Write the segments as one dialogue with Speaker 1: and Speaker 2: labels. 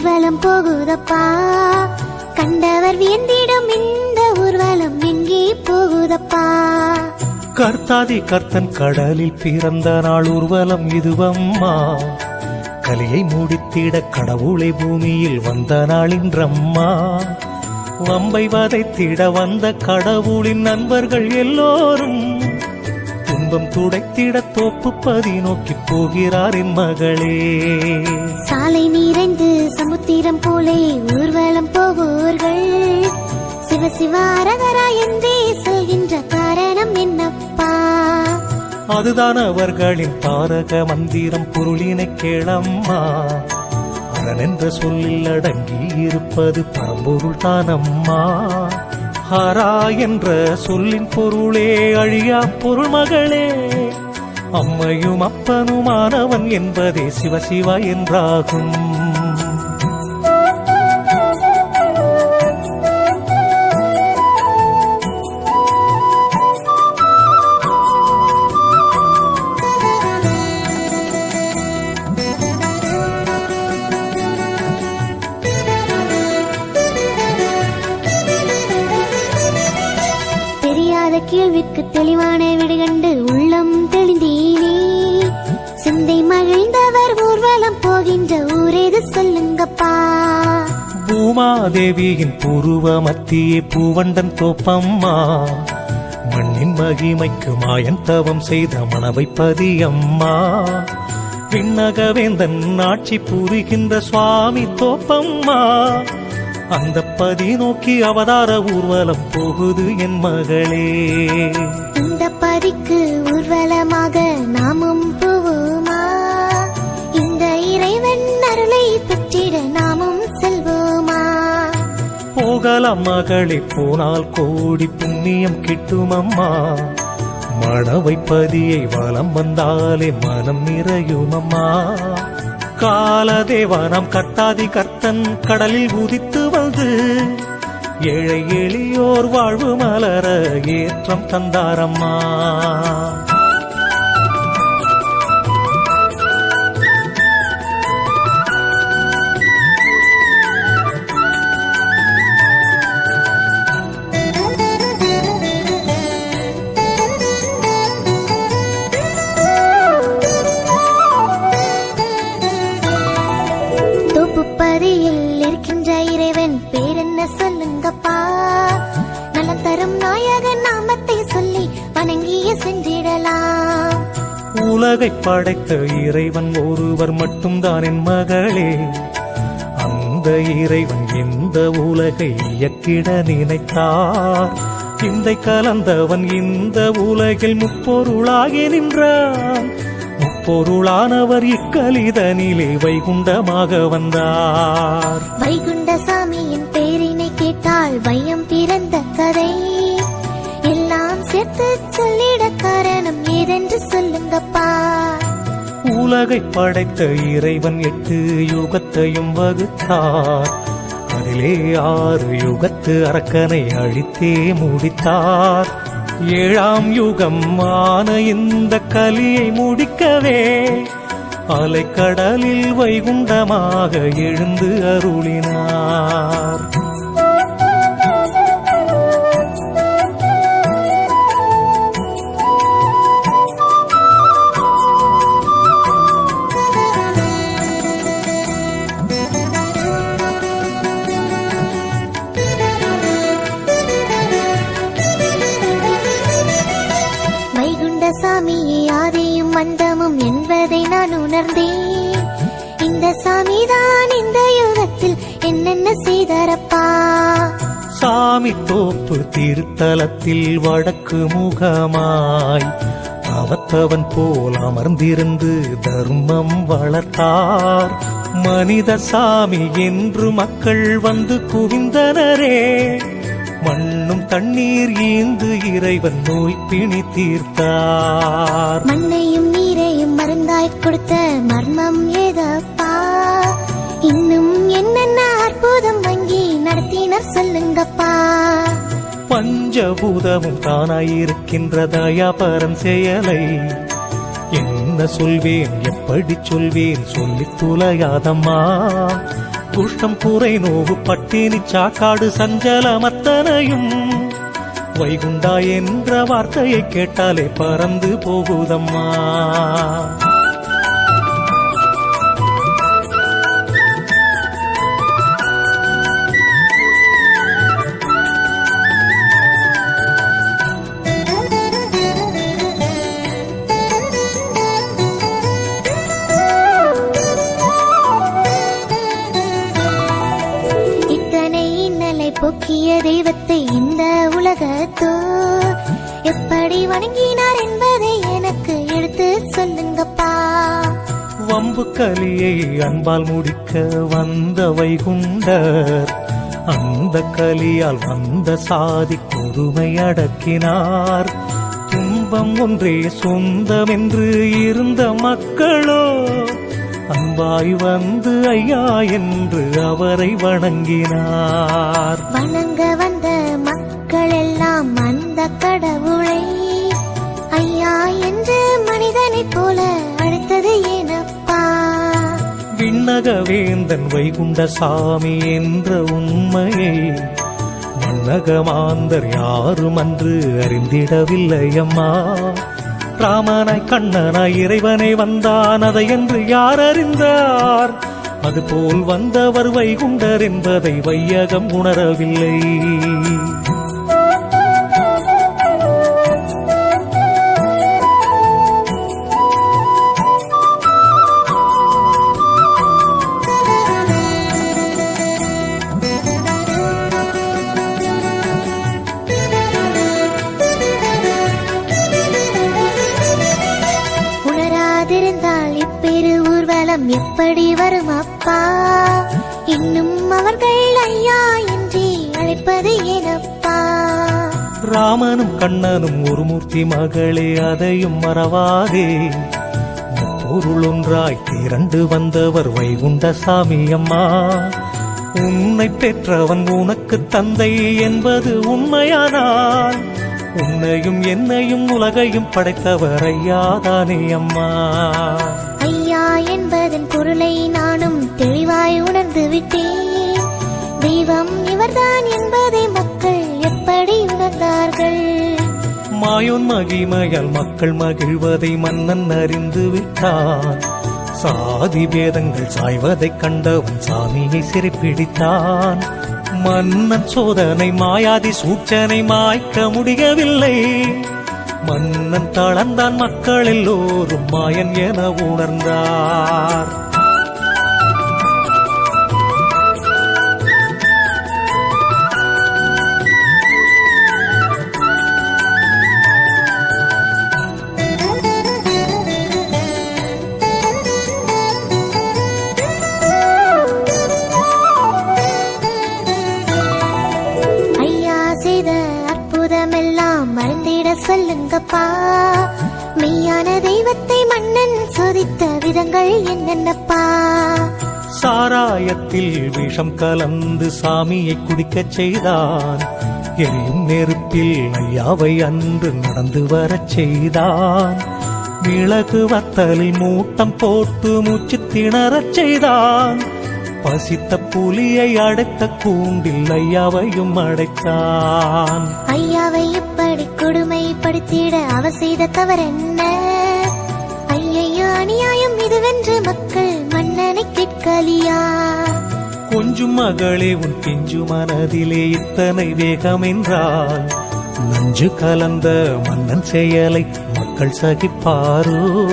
Speaker 1: ஊர்வலம் போகுதப்பா. கண்டவர் வியந்திடும் இந்த ஊர்வலம் எங்கே போகுதப்பா.
Speaker 2: கர்த்தாதி கர்த்தன் கடலில் பிறந்த நாள் ஊர்வலம் இதுவம்மா. கலியை மூடித்திட கடவுளை பூமியில் வந்த நாளின்றம்மா வம்பை வதைத்திட வந்த கடவுளின் நண்பர்கள் எல்லோரும் துன்பம் துடைத்திட தோப்பு பதி நோக்கி போகிறார் என் மகளே.
Speaker 1: சாலை நிறைந்து சமுத்திரம் போலே ஊர்வலம் போவோர்கள். சிவ சிவ அரகரா என்றே சொல்கின்ற காரணம் என்னப்பா?
Speaker 2: அதுதான் அவர்களின் தாரக மந்திரம் பொருளினை கேளம்மா. அரண் என்ற சொல்லில் அடங்கி இருப்பது பரம்பொருள் தானம்மா ஹரா என்ற சொல்லின் பொருளே அழியா பொருள் மகளே. அம்மையும் அப்பனுமானவன் என்பதே சிவசிவா என்றாகும். பூமாதேவியின் பூர்வ மத்தியே பூவண்டன் தோப்பம்மா மண்ணின் மகிமைக்கு மாயன் தவம் செய்த மனவை பதியம்மா. விண்ணகவேந்தன் ஆட்சி புரிகின்ற சுவாமி தோப்பம்மா. அந்த பதி நோக்கி அவதார ஊர்வலம் போகுது என் மகளே.
Speaker 1: இந்த பதிக்கு ஊர்வலமாக நாமும்
Speaker 2: போகலாம் மகளே போனால் கோடி புண்ணியம் கிட்டும் அம்மா மணவை பதியை வலம் வந்தாலே மனம் நிறையும் அம்மா காலதேவானம் கத்தாதி கர்த்தன் கடலில் உதித்து வந்து ஏழை எளியோர் வாழ்வு மலர ஏற்றம் தந்தாரம்மா. உலகை படைத்த இறைவன் ஒருவர் மட்டும்தான் என் மகளே. அந்த இறைவன் இந்த உலகை இயக்கிட நினைத்தார். இந்த கலந்தவன் இந்த உலகில் முப்பொருளாகி நின்றான். முப்பொருளானவர் இக்கலிதனிலே வைகுண்டமாக வந்தார்.
Speaker 1: வைகுண்ட சாமியின் பேரினை கேட்டால் பயம் பிறந்த கதை. எல்லாம் சேர்த்து சொல்லிட காரணம் ஏதென்று சொல்லுங்கப்பா.
Speaker 2: உலகை படைத்த இறைவன் எட்டு யுகத்தையும் வகுத்தார். அதிலே ஆறு யுகத்து அரக்கனை அழித்தே முடித்தார். ஏழாம் யுகம் ஆன இந்த கலியை முடிக்கவே அலைக்கடலில் வைகுண்டமாக எழுந்து அருளினார். சாமி தோப்பு திருத்தலத்தில் வடக்கு முகமாய் அவத்தவன் போல் அமர்ந்திருந்து தர்மம் வளர்த்தார். மனித சாமி என்று மக்கள் வந்து குவிந்தனரே. மண்ணும் தண்ணீர் ஈந்து இறைவன் நோய் பிணி தீர்த்தார்.
Speaker 1: மண்ணையும் நீரையும் மருந்தாய் கொடுத்த மர்மம் ஏதப்பா பெயர் சொல்லுங்கப்பா.
Speaker 2: பஞ்சபூதமும் தானாயிருக்கின்ற தயாபரன் செயலை? என்ன சொல்வேன் எப்படி சொல்வேன் சொல்லி துளையாதம்மா. குஷ்டம் குறை நோவு பட்டினி சாக்காடு சஞ்சலமத்தனையும் வைகுண்டா என்ற வார்த்தையை கேட்டாலே பறந்து போகுதம்மா.
Speaker 1: போக்கிய தெய்வத்தை இந்த உலகத்தோ எப்படி வணங்கினார் என்பதை எனக்கு எடுத்து சொல்லுங்கப்பா.
Speaker 2: வம்பு கலியை அன்பால் முடிக்க வந்த வைகுண்டர் அந்த கலியால் வந்த சாதி கொடுமை அடக்கினார். துன்பம் ஒன்றே சொந்தமென்று இருந்த மக்களோ அன்பாய் வந்து ஐயா என்று அவரை வணங்கினார்.
Speaker 1: வணங்க வந்த மக்கள் எல்லாம் அந்த கடவுளை. ஐயா என்று மனிதனைப் போல அழைத்தது ஏனப்பா?
Speaker 2: விண்ணக வேந்தன் வைகுண்ட சாமி என்ற உண்மையை மன்னகமாந்தர் யாரும் அன்று அறிந்திடவில்லை அம்மா ராமனாய் கண்ணனாய் இறைவனை வந்தான். அதை என்று யார் அறிந்தார்? அதுபோல் வந்தவர் வைகுண்டர் என்பதை வையகம் உணரவில்லை. ராமனும் கண்ணனும் ஒரு மூர்த்தி மகளே அதையும் மறவாதே. பொருள் ஒன்றாய் திரண்டு வந்தவர் வைகுண்ட சாமி அம்மா. உன்னை பெற்றவன் உனக்கு தந்தை என்பது உண்மையானால் உன்னையும் என்னையும் உலகையும் படைத்தவர் ஐயாதானே அம்மா.
Speaker 1: ஐயா என்பதன் பொருளை நானும் தெளிவாய் உணர்ந்து விட்டேன். தெய்வம் இவர்தான் என்பதை மக்கள் எப்படி உணர்ந்தார்கள்.
Speaker 2: மாயோன் மகிமையால் மக்கள் மகிழ்வதை மன்னன் அறிந்து விட்டான். சாதி பேதங்கள் சாய்வதைக் கண்டவன் சாமியை சிறைப்பிடித்தான். மன்னன் சோதனை மாயாதி சூச்சனை மாய்க்க முடியவில்லை. மன்னன் தளர்ந்தான் மக்கள் எல்லோரும் மாயன் என உணர்ந்தார்.
Speaker 1: என்னென்னப்பா
Speaker 2: சாராயத்தில் விஷம் கலந்து சாமியை குடிக்கச் செய்தான். எரியும் நெருப்பில் ஐயாவை அன்று நடந்து வரச் செய்தான். மிளகு வத்தலில் மூட்டம் போட்டு மூச்சு திணறச் செய்தான். பசித்த புலியை அடைத்த கூண்டில் ஐயாவையும் அடைத்தான்.
Speaker 1: ஐயாவை இப்படி கொடுமைப்படுத்திட அவர் செய்த தவறென்ன? ஐயையோ அநியாயம் இதுவென்று மக்கள் மன்னனை கேட்கலியா?
Speaker 2: கொஞ்சும் மகளே உன் பிஞ்சு மனதிலே இத்தனை வேகம் என்றால் நஞ்சு கலந்த மன்னன் செயலை மக்கள் சகிப்பாரோ?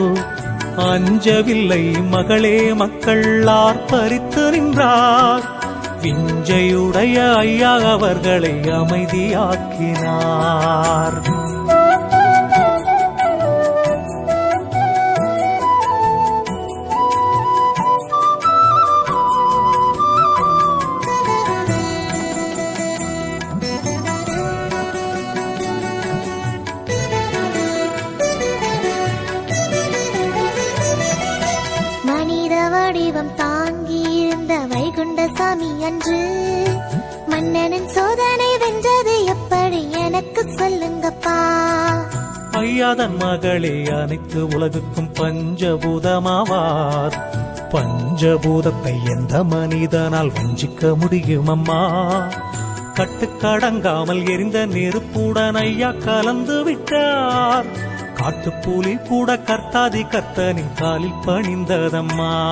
Speaker 2: அஞ்சவில்லை மகளே மக்கள் ஆர்ப்பரித்து நின்றார். விஞ்சையுடைய ஐயா அவர்களை அமைதியாக்கினார்.
Speaker 1: மன்னனின்
Speaker 2: மகளே அனைத்து உலகுக்கும் பஞ்சபூதமாவார். பஞ்சபூதத்தை எந்த மனிதனால் வஞ்சிக்க முடியும் அம்மா கட்டுக்கடங்காமல் எரிந்த நெருப்புடன் ஐயா கலந்து விட்டார். காட்டுப்பூலி கூட கர்த்தாதி கர்த்தனின் காலில் பணிந்ததம்மா.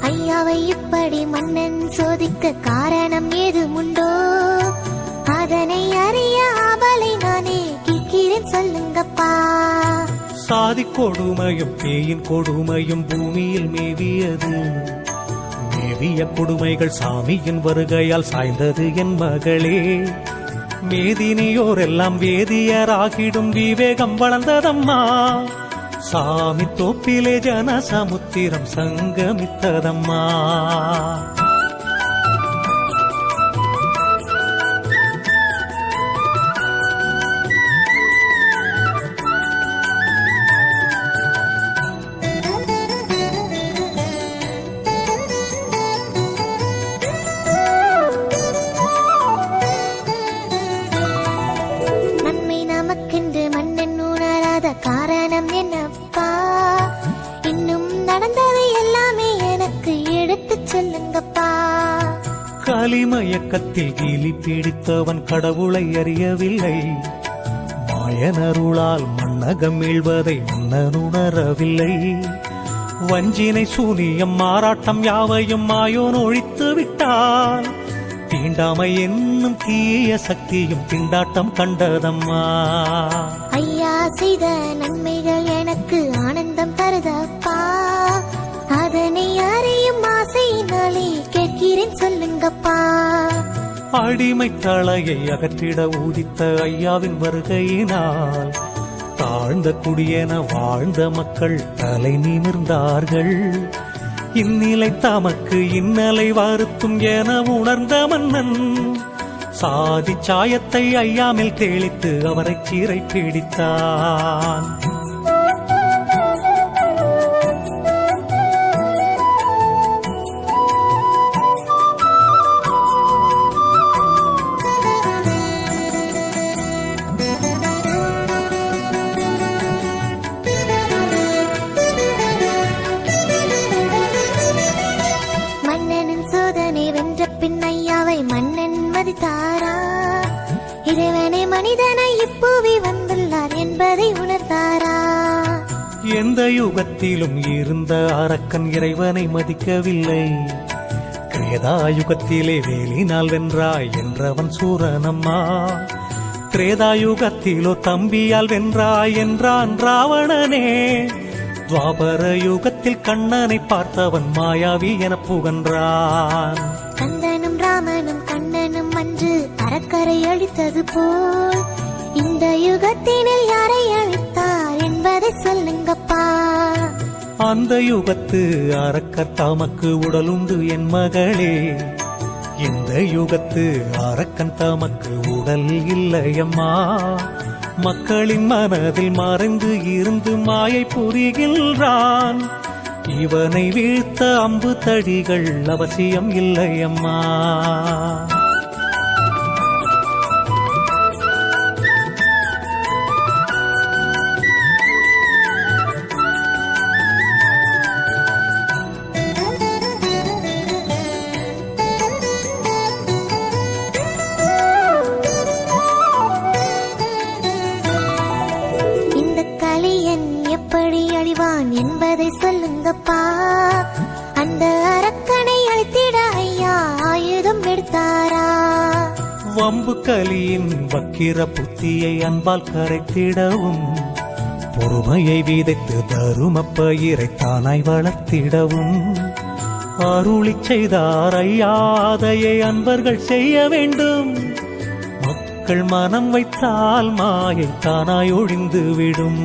Speaker 1: ஐயாவை இப்படி மன்னன் சோதிக்க காரணம் ஏது உண்டோ? அதனை அறிய ஆவலை நானே கேட்கிறேன் சொல்லுங்க
Speaker 2: சாதி கொடுமையும் பேயின் கொடுமையும் பூமியில் மேவியது. மேவிய கொடுமைகள் சாமியின் வருகையால் சாய்ந்தது என் மகளே. மேதினியோர் எல்லாம் வேதியராகிடும் விவேகம் வளர்ந்ததம்மா. சாமி தோப்பிலே ஜன சமுத்திரம் சங்கமித்ததம்மா. கலிமயக்கத்தில் கீலி பிடித்தவன் கடவுளை அறியவில்லை. மாயனருளால் மன்னகம் மீழ்வதை மன்னனுணரவில்லை வஞ்சினை சூனியம் மாறாட்டம் யாவையும் மாயோன் ஒழித்து விட்டால் தீண்டாமை என்னும் தீய சக்தியும் திண்டாட்டம் கண்டதம்மா.
Speaker 1: ஐயா செய்த நன்மைகள் எனக்கு ஆனந்தம் தருதப்பா. அதனை அறியும் ஆசையினாலே கேட்கிறேன் சொல்லுங்க அப்பா
Speaker 2: அடிமை தலையை அகற்றிட ஊதித்த ஐயாவின் வருகையினால் தாழ்ந்த குடியென வாழ்ந்த மக்கள் தலை நிமிர்ந்தார்கள். இந்நிலை தமக்கு இன்னலை வருத்தும் என உணர்ந்த மன்னன் சாதி சாயத்தை ஐயாமில் தெளித்து அவரை சீரை பிடித்தான். யுகத்திலும் இருந்த அரக்கன் இறைவனை மதிக்கவில்லை. கிரேதாயுகத்திலே வேலினால் வென்றாய் என்றவன் சூரனம்மா. திரேதாயுகத்திலோ தம்பியால் வென்றாய் என்றான் ராவணனே. துவாபர யுகத்தில் கண்ணனை பார்த்தவன் மாயாவி என புகன்றான்.
Speaker 1: கந்தனும் ராமனும் கண்ணனும் அன்று அறக்கரை அழித்தது போல் இந்த யுகத்தினில் யாரை அழித்தார் என்பதை சொல்லுங்கப்பா.
Speaker 2: அந்த யுகத்து அறக்க தமக்கு உடலுண்டு என் மகளே. இந்த யுகத்து அரக்கன் தமக்கு உடல் இல்லையம்மா. மக்களின் மனதில் மறைந்து இருந்து மாயை புரிகின்றான். இவனை வீழ்த்த அம்பு தடிகள் அவசியம் இல்லையம்மா.
Speaker 1: கலியின்
Speaker 2: புத்தியை அன்பால் கரைத்திடவும் பொறுமையை விதைத்து தரும பயிரை தானாய் வளர்த்திடவும். அருளி செய்தார் ஐயாதையை அன்பர்கள் செய்ய வேண்டும். மக்கள் மனம் வைத்தால் மாயை தானாய் ஒழிந்து விடும்.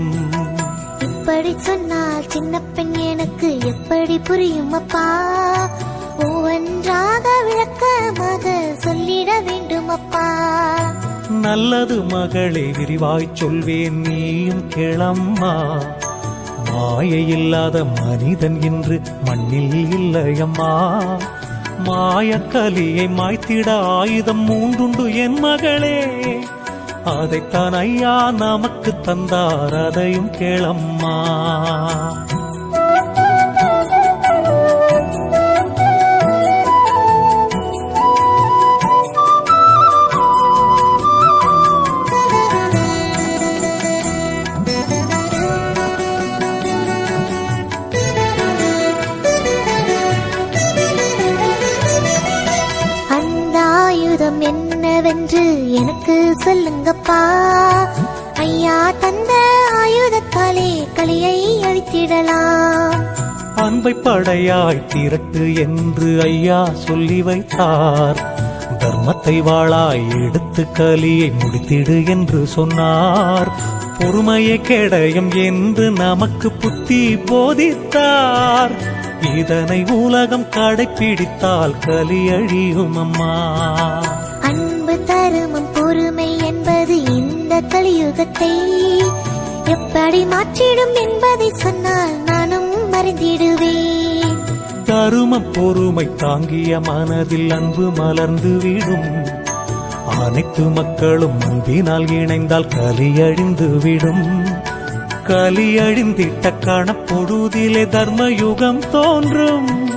Speaker 1: இப்படி சொன்னால் சின்ன பெண் எனக்கு எப்படி புரியும் அப்பா? ஒவ்வொன்றாக விளக்கமாக சொல்லிட வேண்டும் அப்பா.
Speaker 2: நல்லது மகளே விரிவாய் சொல்வேன் நீயும் கிளம்மா. மாயை இல்லாத மனிதன் இன்று மண்ணில் இல்லையம்மா. மாயக்கலியை மாய்த்திட ஆயுதம் மூன்றுண்டு என் மகளே. அதைத்தான் ஐயா நமக்கு தந்தார் அதையும் கேளம்மா.
Speaker 1: என்னவென்று எனக்கு சொல்லுங்கப்பா. ஐயா தந்த ஆயுதத்தாலே களியை அழித்திடலாம்.
Speaker 2: அன்பை படையாய் திரட்டு என்று ஐயா சொல்லி வைத்தார். தர்மத்தை வாழாய் எடுத்து கலியை முடித்திடு என்று சொன்னார். பொறுமையை கேடயம் என்று நமக்கு புத்தி போதித்தார். இதனை உலகம் கடைப்பிடித்தால் கலி அழியும் அம்மா.
Speaker 1: தருமம் பொறுமை என்பது இந்த கலியுகத்தை எப்படி மாற்றிடும் என்பதை சொன்னால் நானும் மறந்திடுவேன்.
Speaker 2: தரும பொறுமை தாங்கிய மனதில் அன்பு மலர்ந்து விடும். அனைத்து மக்களும் அன்பினால் இணைந்தால் கலியழிந்து விடும். கலியழிந்திட்ட கணப்பொழுதிலே தர்ம யுகம் தோன்றும்.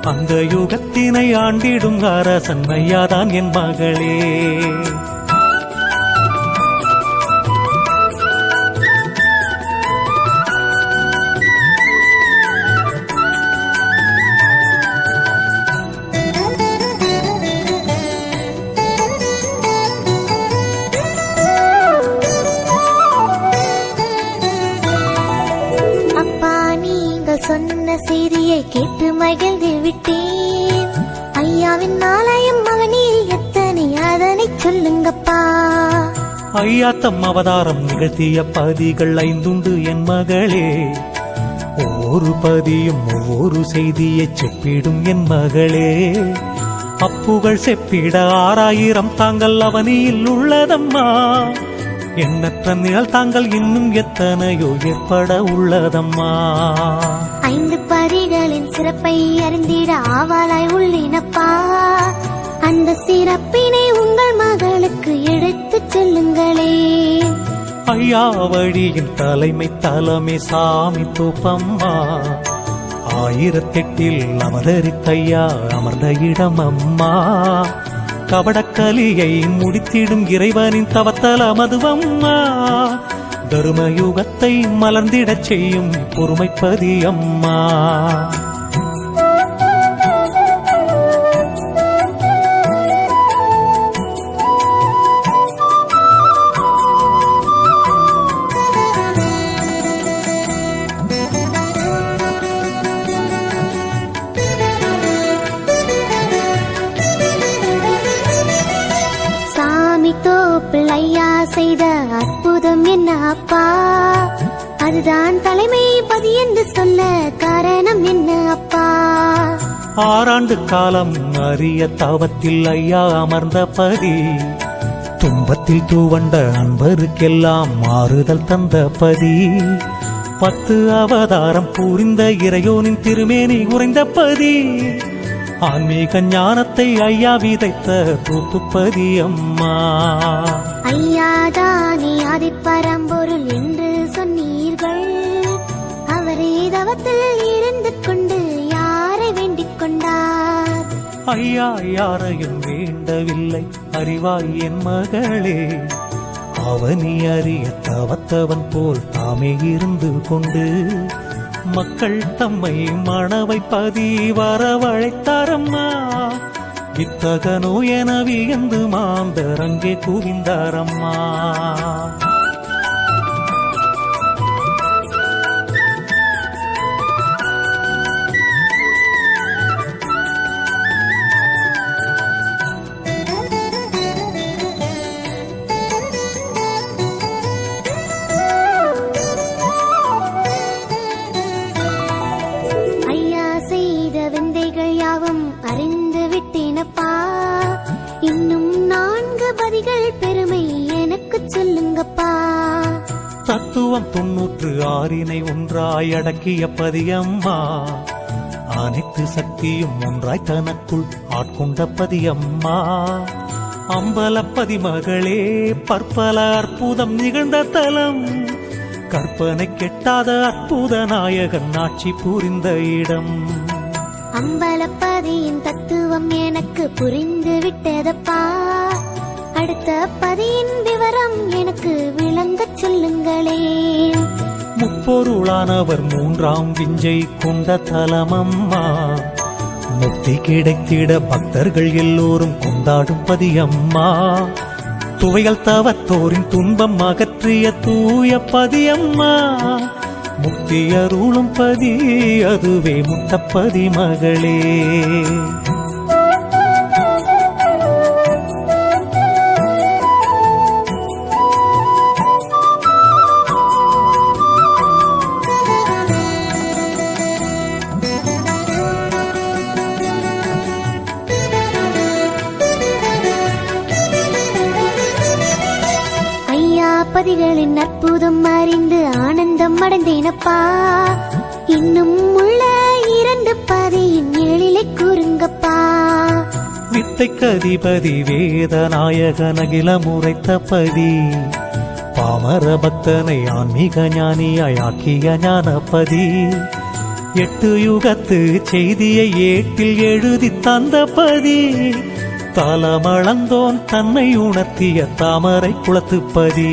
Speaker 2: அந்த யுகத்தினை ஆண்டிடும் அரசன்மையாதான் என் மகளே. ஐயாத்தம் அவதாரம் நிகழ்த்திய பதிகள் ஐந்துண்டு என் மகளே. ஒவ்வொரு பதியும் ஒவ்வொரு செய்தியை செப்பிடும் என் மகளே. அப்புகள் செப்பிட ஆறாயிரம் தாங்கள் அவனியில் உள்ளதம்மா. எண்ணற்ற நிழல் தாங்கள் இன்னும் எத்தனையோ ஏற்பட உள்ளதம்மா.
Speaker 1: ஐந்து பதிகளின் சிறப்பை அறிந்திட ஆவாளாய் உள்ளினப்பா. அந்த சிறப்பினை உங்கள் மகளுக்கு எடுத்து செல்லுங்களே.
Speaker 2: ஐயா வழியின் தலைமை தலைமை சாமி தூப்பம்மா. ஆயிரத்தெட்டில் அவதரித்தையா அமர்ந்த இடம் அம்மா கபடக்கலியை முடித்திடும் இறைவனின் தவத்தல மதுவம்மா. தருமயுகத்தை மலர்ந்திடச் செய்யும் பொறுமைப்பதி அம்மா. ஆறாண்டு காலம் அரிய தவத்தில் ஐயா அமர்ந்த பதி துன்பத்தில் தூவண்ட அன்பருக்கெல்லாம் மாறுதல் தந்த பதி பத்து அவதாரம் புரிந்த இறையோனின் திருமேனி உறைந்த பதி ஆன்மீக ஞானத்தை ஐயா விதைத்த தூத்துப்பதி அம்மா.
Speaker 1: ஐயாதானே அதிப்பரம்பொருள் என்று சொன்னீர்கள். அவரே தவத்தில் இருந்து கொண்டு
Speaker 2: ஐயா யாரையும் வேண்டவில்லை. அறிவாய் என் மகளே அவனி அறிய தவத்தவன் போல் தாமே இருந்து கொண்டு மக்கள் தம்மை மணவை பதி வரவழைத்தாரம்மா இத்தகனோ என வியந்து மாந்தரங்கே குவிந்தாரம்மா ஆறினை ஒன்றாய் அடக்கிய பதியம்மா. அனைத்து சக்தியும் ஒன்றாய் தனக்குள் ஆட்கொண்ட பதியம்மா. அம்பலப்பதி மகளே பற்பல அற்புதம் நிகழ்ந்த தலம். கற்பனை கெட்டாத அற்புத நாயகன் ஆட்சி புரிந்த இடம்.
Speaker 1: அம்பலப்பதியின் தத்துவம் எனக்கு புரிந்து விட்டதப்பா. அடுத்த பதியின் விவரம் எனக்கு விளங்க சொல்லுங்களே.
Speaker 2: பொருளானவர் மூன்றாம் விஞ்சை கொண்ட தலமம்மா. முக்தி கிடைத்திட பக்தர்கள் எல்லோரும் கொண்டாடும் பதியம்மா துவைகள் தவத்தோரின் துன்பம் அகற்றிய தூய பதியம்மா. முக்தி அருளும் பதி அதுவே முத்தப்பதி மகளே.
Speaker 1: அறிந்து ஆனந்தம் அடைந்தேனப்பா. இன்னும் உள்ள இரண்டு பதியின் எழிலை கூறுங்கப்பா.
Speaker 2: வித்தைக்கு அதிபதி வேதநாயகன் அகில முறைத்த பதி. பாமர பக்தனை ஆன்மீக ஞானியாய் ஆக்கிய ஞானபதி. எட்டு யுகத்து செய்தியை ஏட்டில் எழுதி தந்த பதி. தலமளந்தோன் தன்னை உணர்த்திய தாமரை குளத்துப்பதி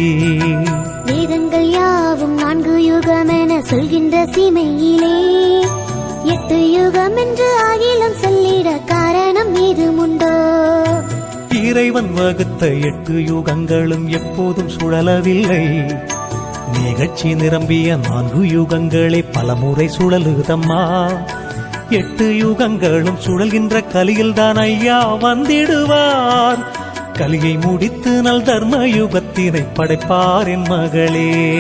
Speaker 1: வேதங்கள் யாவும் நான்கு யுகம் என சொல்கின்ற சீமையிலே. எட்டு யுகம் என்று ஆகிலம் சொல்லிட காரணம் ஏதுமுண்டோ?
Speaker 2: இறைவன் வகுத்த எட்டு யுகங்களும் எப்போதும் சுழலவில்லை. நிகழ்ச்சி நிரம்பிய நான்கு யுகங்களே பலமுறை சுழலுதம்மா. எட்டு யுகங்களும் சுழல்கின்ற கலியில்தான் ஐயா வந்திடுவார். கலியை முடித்து நல் தர்ம யுகத்தினை படைப்பார் என் மகளே.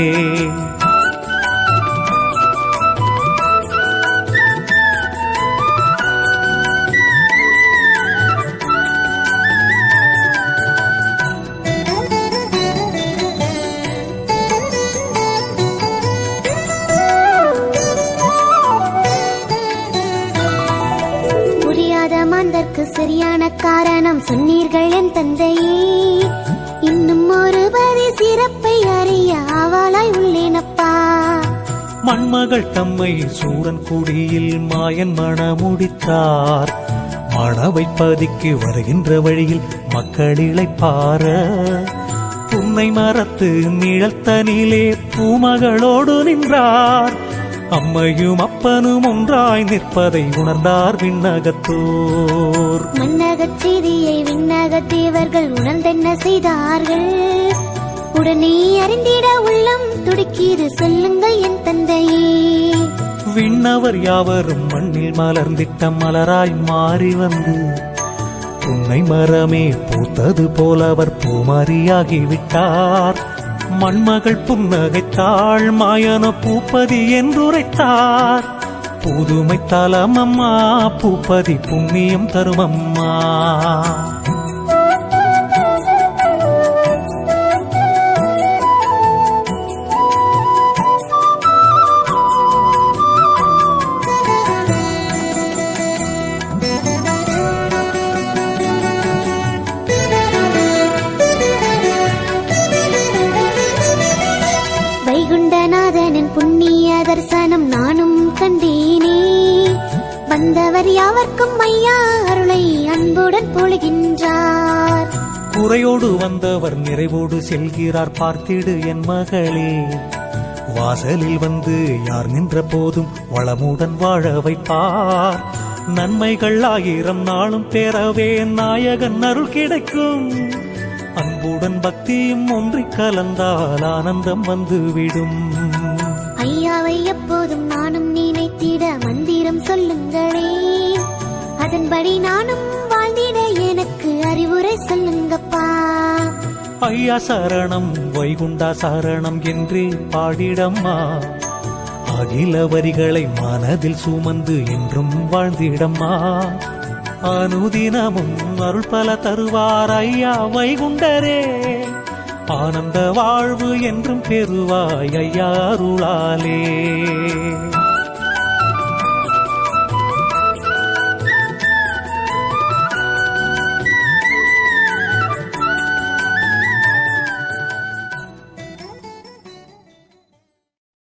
Speaker 1: சொன்னீர்கள் என் தந்தையே. இன்னும் ஒரு பதி சிறப்பை அறிய ஆவாளாய் உள்ளேனப்பா.
Speaker 2: மண்மகள் தம்மை சூரன் குடியில் மாயன் மணமுடித்தார் மணவை பதிக்கு வருகின்ற வழியில் மக்களிலை பார. புன்னை மரத்து நிழல் நிழல்தனிலே பூமகளோடு நின்றார். அம்மையும் அப்பனும் ஒன்றாய் நிற்பதை உணர்ந்தார் விண்ணகத்தோர்.
Speaker 1: மன்னகச் செய்தியை விண்ணக தேவர்கள் உணர்ந்தென்ன செய்தார்கள்? உடனே அறிந்திட உள்ளம் துடிக்கிது சொல்லுங்கள் என் தந்தையே.
Speaker 2: விண்ணவர் யாவரும் மண்ணில் மலர்ந்திட்ட மலராய் மாறி வந்து புன்னை மரமே பூத்தது போல அவர் பூமாரியாகிவிட்டார் மண்மகள் புன்னகைத்தாள் மாயன பூப்பதி என்றுரைத்தார். புதுமை தலமம்மா பூப்பதி புண்ணியம் தருமம்மா.
Speaker 1: வந்தவர்
Speaker 2: நிறைவோடு செல்கிறார் பார்த்திடு என் மகளே. வாசலில் வந்து யார் நின்ற போதும் வளமுடன் வாழ வைப்பார். நன்மைகள் ஆயிரம் நாளும் பெறவே நாயகன் அருள் கிடைக்கும். அன்புடன் பக்தியும் ஒன்றிக் கலந்தால் ஆனந்தம் வந்துவிடும்.
Speaker 1: ஐயாவை எப்போதும் நானும் நினைத்திட மந்திரம் சொல்லுங்களே. அதன்படி நானும் வாழ்ந்திட எனக்கு அறிவுரை சொல்லுங்கள்
Speaker 2: ஐயா சரணம் வைகுண்டா சரணம் என்றே பாடிடம்மா. அகில வரிகளை மனதில் சுமந்து என்றும் வாழ்ந்திடம்மா. அனுதினமும் அருள் பல தருவார் ஐயா வைகுண்டரே. ஆனந்த வாழ்வு என்றும் பெறுவாய் ஐயா அருளாலே.